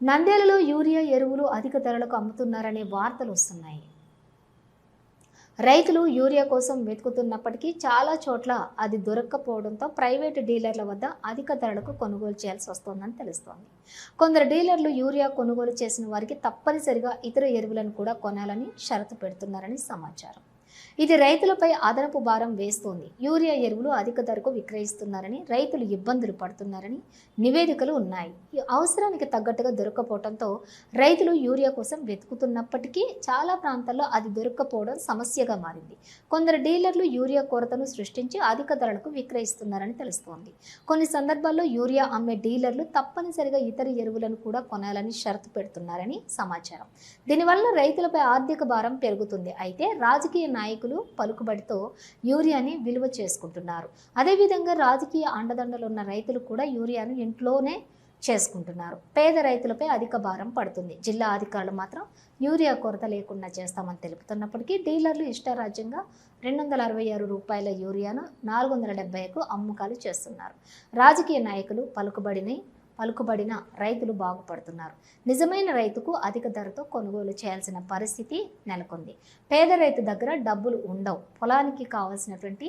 నంద్యాలలో యూరియా ఎరువులు అధిక ధరలకు అమ్ముతున్నారనే వార్తలు వస్తున్నాయి. రైతులు యూరియా కోసం వెతుకుతున్నప్పటికీ చాలా చోట్ల అది దొరక్కపోవడంతో ప్రైవేటు డీలర్ల వద్ద అధిక ధరలకు కొనుగోలు చేయాల్సి వస్తోందని తెలుస్తోంది. కొందరు డీలర్లు యూరియా కొనుగోలు చేసిన వారికి తప్పనిసరిగా ఇతర ఎరువులను కూడా కొనాలని షరతు పెడుతున్నారని సమాచారం. ఇది రైతులపై అదనపు భారం వేస్తోంది. యూరియా ఎరువులు అధిక ధరకు విక్రయిస్తున్నారని రైతులు ఇబ్బందులు పడుతున్నారని నివేదికలు ఉన్నాయి. ఈ అవసరానికి తగ్గట్టుగా దొరకపోవడంతో రైతులు యూరియా కోసం వెతుకుతున్నప్పటికీ చాలా ప్రాంతాల్లో అది దొరక్కపోవడం సమస్యగా మారింది. కొందరు డీలర్లు యూరియా కొరతను సృష్టించి అధిక ధరలకు విక్రయిస్తున్నారని తెలుస్తోంది. కొన్ని సందర్భాల్లో యూరియా అమ్మే డీలర్లు తప్పనిసరిగా ఇతర ఎరువులను కూడా కొనాలని షరతు పెడుతున్నారని సమాచారం. దీనివల్ల రైతులపై ఆర్థిక భారం పెరుగుతుంది. అయితే రాజకీయ నాయకులు పలుకుబడితో యూరియాని విలువ చేసుకుంటున్నారు. అదేవిధంగా రాజకీయ అండదండలు ఉన్న రైతులు కూడా యూరియాను ఇంట్లోనే చేసుకుంటున్నారు. పేద రైతులపై అధిక భారం పడుతుంది. జిల్లా అధికారులు మాత్రం యూరియా కొరత లేకుండా చేస్తామని తెలుపుతున్నప్పటికీ డీలర్లు ఇష్టారాజ్యంగా రెండు వందల అరవై ఆరు రూపాయల యూరియాను నాలుగు వందల డెబ్బైకు అమ్మకాలు చేస్తున్నారు. రాజకీయ నాయకులు పలుకుబడిని పలుకుబడిన రైతులు బాగుపడుతున్నారు. నిజమైన రైతుకు అధిక ధరతో కొనుగోలు చేయాల్సిన పరిస్థితి నెలకొంది. పేద రైతు దగ్గర డబ్బులు ఉండవు. పొలానికి కావాల్సినటువంటి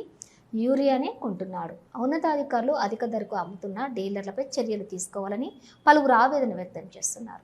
యూరియానే కొంటున్నాడు. ఉన్నతాధికారులు అధిక ధరకు అమ్ముతున్న డీలర్లపై చర్యలు తీసుకోవాలని పలువురు ఆవేదన వ్యక్తం చేస్తున్నారు.